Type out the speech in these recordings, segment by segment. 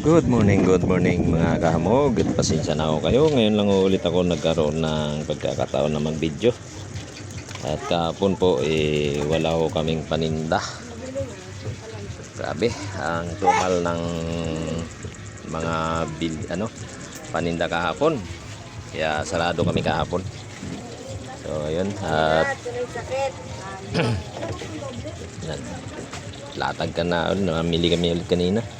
Good morning, good morning mga kahamog. At pasensya na ako kayo. Ngayon lang ulit ako nagkaroon ng pagkakataon na mag-video. At kahapon po eh, wala ko kaming paninda. Grabe, ang tumal ng mga bil, ano, paninda kahapon. Kaya sarado kami kahapon. So, ayun. At. Latag ka na. Ano, namili kami ulit kanina.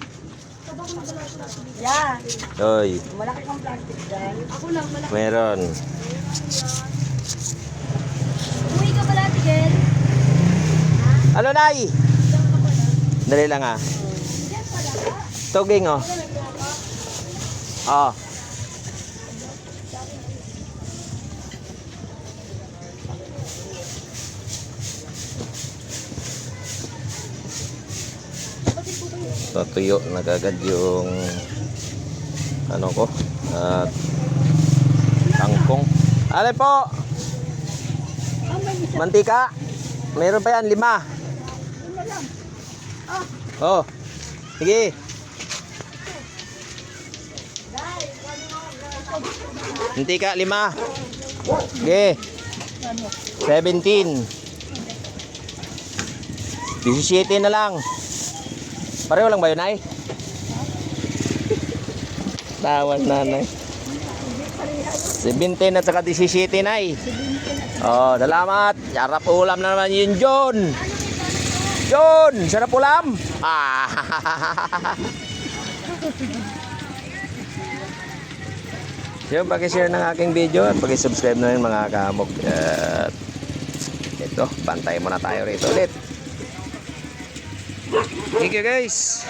Yeah, Oy, malaki kang plastic dyan. Ako lang, malaki. meron. Uwi ka pala, Tigel. Ano nay? Dali lang ah. Tuging oh. Oh. Natuyo na kagad yung ano ko at kangkong. Ale po! Mantika! Meron pa yan, lima. Oh. Sige. Mantika, lima. Sige. 17. 17 na lang. Pareho lang ba yun, ay? Tawan nanay. 17 at saka 17 ay. Oh, salamat. Sarap ulam na naman yun, John. John, sarap ulam. Ah. Yun, paki-share ng aking video at paki-subscribe na rin mga kamok. At ito, bantay muna tayo rito ulit. Thank guys.